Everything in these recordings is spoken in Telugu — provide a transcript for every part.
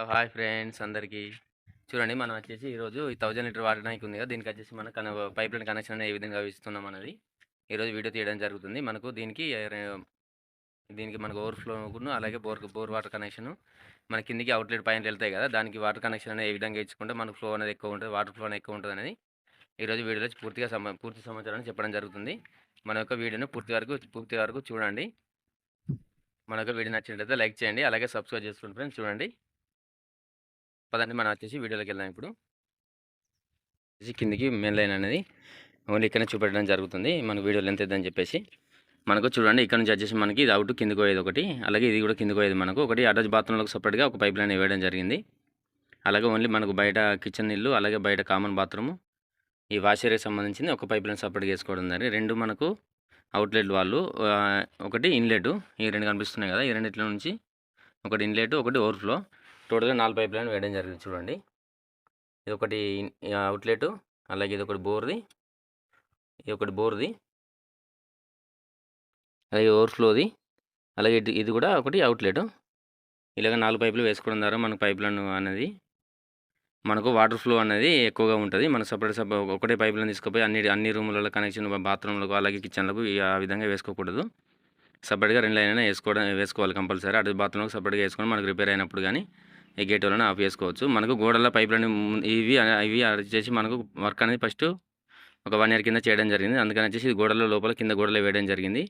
హలో హాయ్ ఫ్రెండ్స్ అందరికీ. చూడండి మనం వచ్చేసి ఈరోజు ఈ థౌజండ్ లీటర్ వాటర్ ట్యాంక్ ఉంది కదా దీనికి వచ్చేసి మన కన పైప్ లైన్ కనెక్షన్ అనేది ఏ విధంగా ఇస్తున్నాం అనేది. ఈరోజు వీడియో తీయడం జరుగుతుంది. మనకు దీనికి దీనికి మనకు ఓవర్ఫ్లోను అలాగే బోర్ బోర్ వాటర్ కనెక్షన్ మన కిందికి అవుట్లెట్ పైన వెళ్తాయి కదా దానికి వాటర్ కనెక్షన్ అనేది ఏ విధంగా ఇచ్చుకుంటే మనకు ఫ్లో అనేది ఎక్కువ ఉంటుంది వాటర్ ఫ్లో అనేది ఎక్కువ ఉంటుంది అనేది. ఈరోజు వీడియోలో పూర్తిగా సమ పూర్తి సమాచారాన్ని చెప్పడం జరుగుతుంది. మన యొక్క వీడియోను పూర్తి వరకు పూర్తి వరకు చూడండి. మన యొక్క వీడియో నచ్చినట్లయితే లైక్ చేయండి అలాగే సబ్స్క్రైబ్ చేసుకోండి ఫ్రెండ్స్ చూడండి. పదండి. మనం వచ్చేసి వీడియోలోకి వెళ్దాం ఇప్పుడు. కిందికి మెయిన్ లైన్ అనేది ఓన్లీ ఇక్కడనే చూపెట్టడం జరుగుతుంది. మనకు వీడియోలు ఎంత ఇద్దని చెప్పేసి. మనకు చూడండి ఇక్కడ నుంచి వచ్చేసి మనకి ఇది అవుట్ కిందికి పోయేది ఒకటి. అలాగే ఇది కూడా కిందికి పోయేది మనకు. ఒకటి అటాచ్ బాత్రూంలోకి సపరేట్గా ఒక పైప్ లైన్ వేయడం జరిగింది. అలాగే ఓన్లీ మనకు బయట కిచెన్ ఇల్లు అలాగే బయట కామన్ బాత్రూము ఈ వాష్ ఏరియాకి సంబంధించింది ఒక పైప్ లైన్ సపరేట్గా వేసుకోవడం జరిగింది. రెండు మనకు అవుట్లెట్ వాళ్ళు ఒకటి ఇన్లెట్ ఈ రెండు కనిపిస్తున్నాయి కదా. ఈ రెండిట్లో నుంచి ఒకటి ఇన్లెట్ ఒకటి ఓవర్ఫ్లో టోటల్గా నాలుగు పైప్ లైన్ వేయడం జరిగింది చూడండి. ఇది ఒకటి అవుట్లెట్ అలాగే ఇది ఒకటి బోర్ది. ఇది ఒకటి బోర్ది. అలాగే ఓవర్ఫ్లోది అలాగే ఇది ఇది కూడా ఒకటి అవుట్లెట్. ఇలాగ నాలుగు పైపులు వేసుకోవడం ద్వారా మనకు పైప్ లైన్ అనేది మనకు వాటర్ ఫ్లో అనేది ఎక్కువగా ఉంటుంది. మనం సపరేట్ సపరేట్ ఒకటే పైప్ తీసుకుపోయి అన్ని అన్ని రూములలో కనెక్షన్ బాత్రూమ్లకు అలాగే కిచెన్లకు ఆ విధంగా వేసుకోకూడదు. సపరేట్గా రెండు లైన్ అయినా వేసుకోవడం వేసుకోవాలి కంపల్సరీ. అటు బాత్రూమ్కి సపరేట్గా వేసుకొని మనకు రిపేర్ అయినప్పుడు కానీ ఈ గేట్ వలన ఆఫ్ చేసుకోవచ్చు. మనకు గోడల పైప్ ఇవి ఇవి వచ్చేసి మనకు వర్క్ అనేది ఫస్ట్ ఒక వన్ ఇయర్ కింద చేయడం జరిగింది. అందుకని వచ్చేసి ఇది గోడల లోపల కింద గోడలో వేయడం జరిగింది.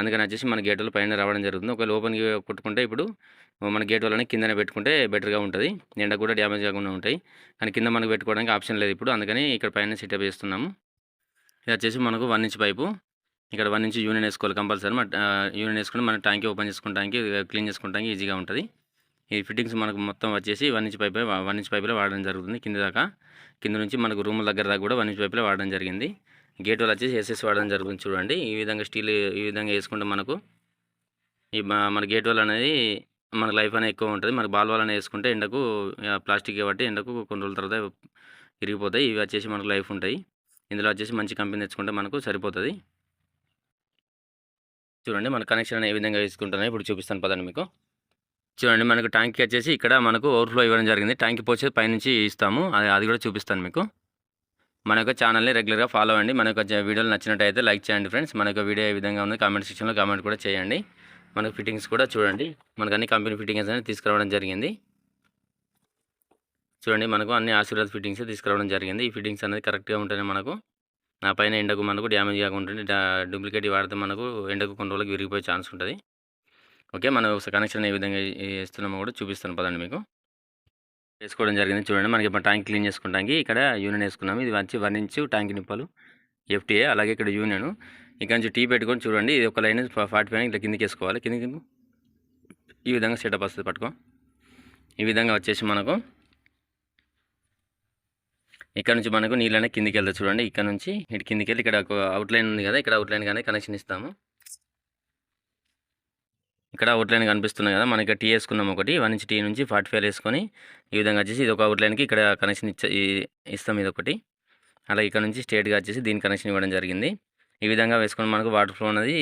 అందుకని వచ్చేసి మన గేట్ పైన రావడం జరుగుతుంది. ఒక లోపలికి కొట్టుకుంటే ఇప్పుడు మన గేట్ వల్లనే కిందనే పెట్టుకుంటే బెటర్గా ఉంటుంది. ఎండ కూడా డ్యామేజ్ కాకుండా ఉంటాయి. కానీ కింద మనకు పెట్టుకోవడానికి ఆప్షన్ లేదు ఇప్పుడు. అందుకని ఇక్కడ పైన సెటప్ చేస్తున్నాము. ఇది వచ్చేసి మనకు వన్ ఇంచ్ పైపు. ఇక్కడ వన్ ఇంచ్ యూనియన్ వేసుకోవాలి కంపల్సరీ. మన యూనియన్ వేసుకుని మన ట్యాంక్ ఓపెన్ చేసుకోవడానికి క్లీన్ చేసుకోవడానికి ఈజీగా ఉంటుంది. ఈ ఫిట్టింగ్స్ మనకు మొత్తం వచ్చేసి వన్ ఇంచ్ పైపే వన్ ఇంచ్ పైపులో వాడడం జరుగుతుంది. కింద దాకా కింద నుంచి మనకు రూమ్ దగ్గర దాకా కూడా వన్ ఇంచ్ పైపులో వాడడం జరిగింది. గేట్ వాళ్ళు వచ్చేసి ఎస్ఎస్ వాడడం జరుగుతుంది చూడండి. ఈ విధంగా స్టీల్ ఈ విధంగా వేసుకుంటే మనకు ఈ మన గేట్ వాల్ అనేది మనకు లైఫ్ అనేది ఎక్కువ ఉంటుంది. మనకు బాల్ వాల్ అనేది వేసుకుంటే ఎండకు ప్లాస్టిక్ కాబట్టి ఎండకు కొన్ని రోజుల తర్వాత ఇరిగిపోతాయి. ఇవి వచ్చేసి మనకు లైఫ్ ఉంటాయి. ఇందులో వచ్చేసి మంచి కంపెనీ తెచ్చుకుంటే మనకు సరిపోతుంది. చూడండి మన కనెక్షన్ ఏ విధంగా వేసుకుంటున్నాయి ఇప్పుడు చూపిస్తాను పదండి మీకు. చూడండి మనకు ట్యాంక్కి వచ్చేసి ఇక్కడ మనకు ఓవర్ఫ్లో ఇవ్వడం జరిగింది. ట్యాంక్ పోసేది పైనుంచి ఇస్తాము. అది అది కూడా చూపిస్తాను మీకు. మన యొక్క ఛానల్ని రెగ్యులర్గా ఫాలో అవ్వండి. మన యొక్క వీడియోలు నచ్చినట్టయితే లైక్ చేయండి ఫ్రెండ్స్. మన యొక్క వీడియో ఏ విధంగా ఉంది కామెంట్ సెక్షన్లో కామెంట్ కూడా చేయండి. మనకు ఫిట్టింగ్స్ కూడా చూడండి. మనకు అన్ని కంపెనీ ఫిట్టింగ్స్ అనేది తీసుకురావడం జరిగింది. చూడండి మనకు అన్ని ఆశీర్వాద్ ఫిట్టింగ్స్ తీసుకురావడం జరిగింది. ఈ ఫిట్టింగ్స్ అనేది కరెక్ట్గా ఉంటేనే మనకు నా పైన ఎండకు మనకు డ్యామేజ్ కాకుండా డూప్లికేట్ వాడితే మనకు ఎండకు కొన్ని రోజులకు విరిగిపోయే ఛాన్స్ ఉంటుంది. ఓకే. మనం ఒకసారి కనెక్షన్ ఏ విధంగా వేస్తున్నామో కూడా చూపిస్తాను పదండి మీకు. వేసుకోవడం జరిగింది చూడండి. మనకి ఇప్పుడు ట్యాంక్ క్లీన్ చేసుకోవడానికి ఇక్కడ యూనియన్ వేసుకున్నాము. ఇది వచ్చి వన్ ఇంచు ట్యాంక్ నిప్పలు ఎఫ్టీఏ అలాగే ఇక్కడ యూనియన్. ఇక్కడ నుంచి టీ పెట్టుకొని చూడండి. ఇది ఒక లైన్ ఫార్టీ ఫైవ్ ఇట్లా కిందికి వేసుకోవాలి. కిందికి ఈ విధంగా సెటప్ వస్తుంది పట్టుకో. ఈ విధంగా వచ్చేసి మనకు ఇక్కడ నుంచి మనకు నీళ్ళనే కిందికి వెళ్తుంది చూడండి. ఇక్కడ నుంచి ఇటు కిందికి వెళ్ళి ఇక్కడ ఒక అవుట్లైన్ ఉంది కదా. ఇక్కడ అవుట్లైన్ కానీ కనెక్షన్ ఇస్తాము. ఇక్కడ అవుట్లైన్ కనిపిస్తుంది కదా మనకి టీ వేసుకున్నాం ఒకటి వన్ ఇంచ్ టీ నుంచి ఫార్టీ ఫైవ్ వేసుకొని ఈ విధంగా వచ్చేసి ఇది ఒక అవుట్లైన్కి ఇక్కడ కనెక్షన్ ఇచ్చ ఇస్తాం ఇది ఒకటి. అలా ఇక్కడ నుంచి స్ట్రేట్గా వచ్చేసి దీని కనెక్షన్ ఇవ్వడం జరిగింది. ఈ విధంగా వేసుకొని మనకు వాటర్ ఫ్లో అనేది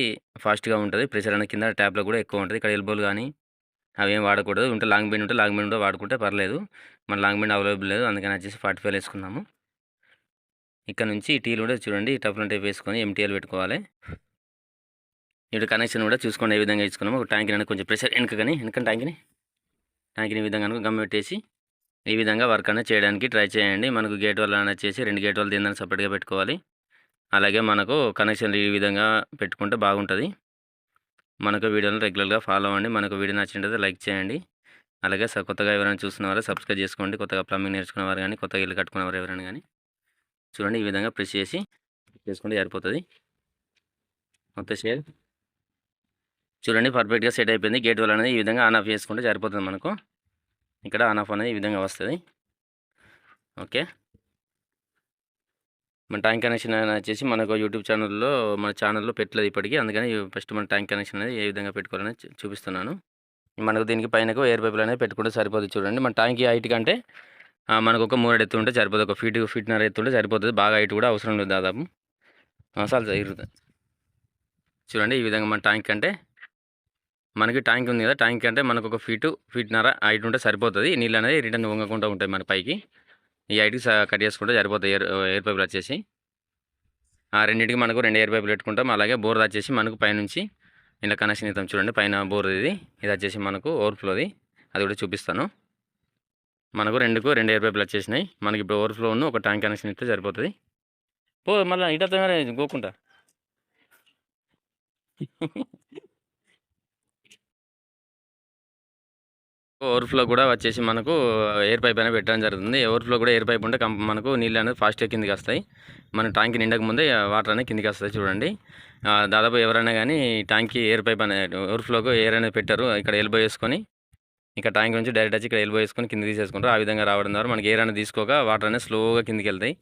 ఫాస్ట్గా ఉంటుంది. ప్రెషర్ అనేది కింద ట్యాప్లో కూడా ఎక్కువ ఉంటుంది. ఇక్కడ ఎల్బోలు కానీ అవి ఏం వాడకూడదు. ఉంటే లాంగ్ బెండ్ ఉంటే లాంగ్ బెండ్ కూడా వాడుకుంటే పర్లేదు. మన లాంగ్ బెండ్ అవైలబుల్ లేదు. అందుకని వచ్చేసి ఫార్టీ ఫైవ్ వేసుకున్నాము. ఇక్కడ నుంచి టీలు కూడా చూడండి. టఫ్ టైప్ వేసుకొని ఎంటీఎల్ పెట్టుకోవాలి. ఇటు కనెక్షన్ కూడా చూసుకోండి ఏ విధంగా ఇచ్చుకున్నాము ఒక ట్యాంక్ అనేది కొంచెం ప్రెషర్ వెనక కానీ వెనక ట్యాంక్ని ట్యాంక్ని ఈ విధంగా గమ్ పెట్టేసి ఈ విధంగా వర్క్ అనేది చేయడానికి ట్రై చేయండి. మనకు గేట్ వల్ల వచ్చేసి రెండు గేట్ వల్ల దీని సపరేట్గా పెట్టుకోవాలి. అలాగే మనకు కనెక్షన్లు ఈ విధంగా పెట్టుకుంటే బాగుంటుంది. మనకు వీడియోని రెగ్యులర్గా ఫాలో అవ్వండి. మనకు వీడియో నచ్చినట్లయితే లైక్ చేయండి. అలాగే స- కొత్తగా ఎవరైనా చూస్తున్నవారు సబ్స్క్రైబ్ చేసుకోండి. కొత్తగా ప్లంబింగ్ నేర్చుకునేవారు కానీ కొత్తగా ఇల్లు కట్టుకునేవారు ఎవరైనా కానీ చూడండి ఈ విధంగా ప్రెస్ చేసి చేసుకుంటే సరిపోతుంది. మొత్తం షేర్ చూడండి పర్ఫెక్ట్గా సెట్ అయిపోయింది. గేట్ వల్ల అనేది ఈ విధంగా ఆన్ ఆఫ్ చేసుకుంటే సరిపోతుంది మనకు. ఇక్కడ ఆన్ ఆఫ్ అనేది ఈ విధంగా వస్తుంది. ఓకే. మన ట్యాంక్ కనెక్షన్ అనేది వచ్చేసి మనకు యూట్యూబ్ ఛానల్లో మన ఛానల్లో పెట్టలేదు ఇప్పటికీ. అందుకని ఫస్ట్ మన ట్యాంక్ కనెక్షన్ అనేది ఏ విధంగా పెట్టుకోవాలని చూపిస్తున్నాను. మనకు దీనికి పైనకు ఎయిర్ పైపులు అనేది పెట్టుకుంటే సరిపోతుంది చూడండి. మన ట్యాంక్ హైట్ కంటే మనకు ఒక మూడు ఎత్తు ఉంటే సరిపోతుంది ఒక ఫీట్ ఫీట్నర ఎత్తు ఉంటే సరిపోతుంది. బాగా హైట్ కూడా అవసరం లేదు దాదాపు. ఆ, చూడండి ఈ విధంగా మన ట్యాంక్ అంటే మనకి ట్యాంక్ ఉంది కదా ట్యాంక్ అంటే మనకు ఒక ఫీటు ఫీట్నర హైట్ ఉంటే సరిపోతుంది. నీళ్ళు అనేది రిటర్న్ వంగకుండా ఉంటాయి మన పైకి. ఈ హైట్కి కట్ చేసుకుంటే సరిపోతాయి ఎయిర్ ఎయిర్ పైపులు వచ్చేసి. ఆ రెండింటికి మనకు రెండు ఎయిర్ పైపులు పెట్టుకుంటాం. అలాగే బోర్ వచ్చేసి మనకు పైనుంచి ఇలా కనెక్షన్ ఇస్తాం చూడండి. పైన బోర్ ఇది ఇది వచ్చేసి మనకు ఓవర్ఫ్లోది అది కూడా చూపిస్తాను. మనకు రెండుకు రెండు ఎయిర్ పైపులు వచ్చేసినాయి. మనకి ఇప్పుడు ఓవర్ఫ్లో ఉన్న ఒక ట్యాంక్ కనెక్షన్ ఇస్తే సరిపోతుంది. పో మళ్ళీ ఇట గోకుంటా. ఓవర్ఫ్లో కూడా వచ్చేసి మనకు ఎయిర్ పైప్ అనేది పెట్టడం జరుగుతుంది. ఓవర్ఫ్లో కూడా ఎయిర్ పైప్ ఉంటే కం- మనకు నీళ్ళు అనేది ఫాస్ట్గా కిందికి వస్తాయి. మన ట్యాంక్ నిండక ముందే వాటర్ అనేది కిందికి వస్తాయి చూడండి. దాదాపు ఎవరైనా కానీ ట్యాంక్కి ఎయిర్ పైప్ అనేది ఓవర్ఫ్లోకి ఎయిర్ అనేది పెట్టారు. ఇక్కడ ఎల్బో వేసుకొని ఇక్కడ ట్యాంక్ నుంచి డైరెక్ట్ వచ్చి ఇక్కడ ఎల్బో వేసుకొని కింద తీసేసుకుంటారు. ఆ విధంగా రావడం ద్వారా మనకి ఎయిర్ అనేది తీసుకోక వాటర్ అనేది స్లోగా కిందికి వెళ్తాయి.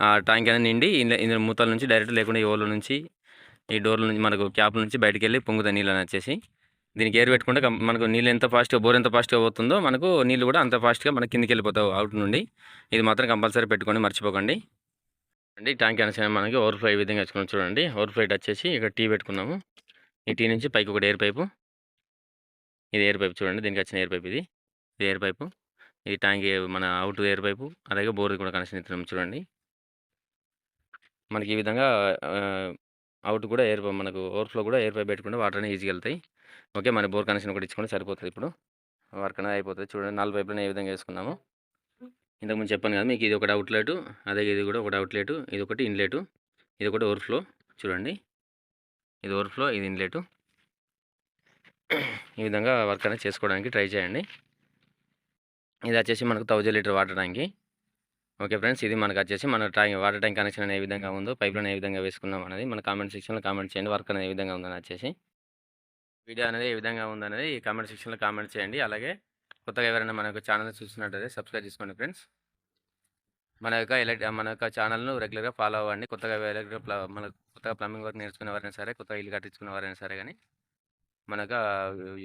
ఆ ట్యాంక్ అనేది నిండి ఇందులో మూతల నుంచి డైరెక్ట్ లేకుండా ఈ ఓళ్ళ నుంచి ఈ డోర్ల నుంచి మనకు క్యాప్ నుంచి బయటికి వెళ్ళి పొంగుతాయి నీళ్ళు వచ్చేసి. దీనికి ఎయిర్ పెట్టుకుంటే మనకు నీళ్ళు ఎంత ఫాస్ట్గా బోర్ ఎంత ఫాస్ట్గా పోతుందో మనకు నీళ్ళు కూడా అంత ఫాస్ట్గా మనకి కిందికి వెళ్ళిపోతావు అవుట్ నుండి. ఇది మాత్రం కంపల్సరీ పెట్టుకోండి మర్చిపోకండి. అండి ట్యాంక్ అనేసి మనకి ఓవర్ఫ్లై ఈ విధంగా వేసుకున్నాం చూడండి. ఓవర్ఫ్లో వచ్చేసి ఇక్కడ టీ పెట్టుకున్నాము. ఈ టీ నుంచి పైకి ఒకటి ఎయిర్ పైపు ఇది ఎయిర్ పైప్ చూడండి దీనికి వచ్చిన ఎయిర్ పైప్ ఇది. ఇది ఎయిర్ పైపు ఇది ట్యాంక్ ఏ- మన అవుట్ ఎయిర్ పైపు అలాగే బోర్ కూడా కనెక్షన్ ఇస్తున్నాం చూడండి. మనకి ఈ విధంగా అవుట్ కూడా ఎయిర్ పైప్ మనకు ఓవర్ఫ్లో కూడా ఎయిర్ పైప్ పెట్టుకుంటే వాటర్ అనేది ఈజీగా వెళ్తాయి. ఓకే. మన బోర్ కనెక్షన్ ఒకటి ఇచ్చుకుంటే సరిపోతుంది ఇప్పుడు. వర్క్ అనేది అయిపోతుంది. చూడండి. నాలుగు పైపులను ఏ విధంగా వేసుకున్నాము. ఇంతకుముందు చెప్పాను కదా! మీకు ఇది ఒకటి అవుట్లెట్ అదే ఇది కూడా ఒకటి అవుట్లెట్ ఇది ఒకటి ఇన్లెట్ ఇది ఒకటి ఓవర్ఫ్లో చూడండి. ఇది ఓవర్ఫ్లో ఇది ఇన్లెట్ ఈ విధంగా వర్క్ అనేది చేసుకోవడానికి ట్రై చేయండి. ఇది వచ్చేసి మనకు thousand litre water tank. Okay friends. ఇది మనకు వచ్చేసి మన ట్యాంక్ వాటర్ ట్యాంక్ కనెక్షన్ అనేది ఏ విధంగా ఉందో పైప్లైన్ ఏ విధంగా వేసుకున్నాం అనేది మన కామెంట్ సెక్షన్లో కామెంట్ చేయండి. వర్క్ అనేది ఏ విధంగా ఉందని వచ్చేసి. వీడియో అనేది ఏ విధంగా ఉందనేది ఈ కామెంట్ సెక్షన్లో కామెంట్ చేయండి. అలాగే కొత్తగా ఎవరైనా మన యొక్క ఛానల్ చూస్తున్నట్టయితే సబ్స్క్రైబ్ చేసుకోండి ఫ్రెండ్స్. మన యొక్క ఎలక్ట్ మన యొక్క ఛానల్ను రెగ్యులర్గా ఫాలో అవ్వండి. కొత్తగా ఎలక్ట్రిక్ మన కొత్తగా ప్లంబింగ్ వర్క్ నేర్చుకునే వారైనా సరే కొత్తగా ఇల్లు కట్టించుకునే వారైనా సరే కానీ మన యొక్క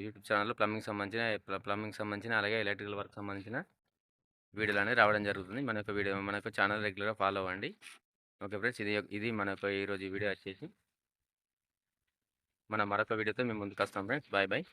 యూట్యూబ్ ఛానల్లో ప్లంబింగ్ సంబంధించిన ప్లంబింగ్ సంబంధించిన అలాగే ఎలక్ట్రికల్ వర్క్ సంబంధించిన వీడియోలు అనేది రావడం జరుగుతుంది. మన యొక్క వీడియో మన యొక్క ఛానల్ రెగ్యులర్గా ఫాలో అవ్వండి. ఓకే ఫ్రెండ్స్ ఇది ఇది మన యొక్క ఈరోజు వీడియో వచ్చేసి మన మరొక వీడియోతో మేము ముందుకు వస్తాం ఫ్రెండ్స్ బాయ్ బాయ్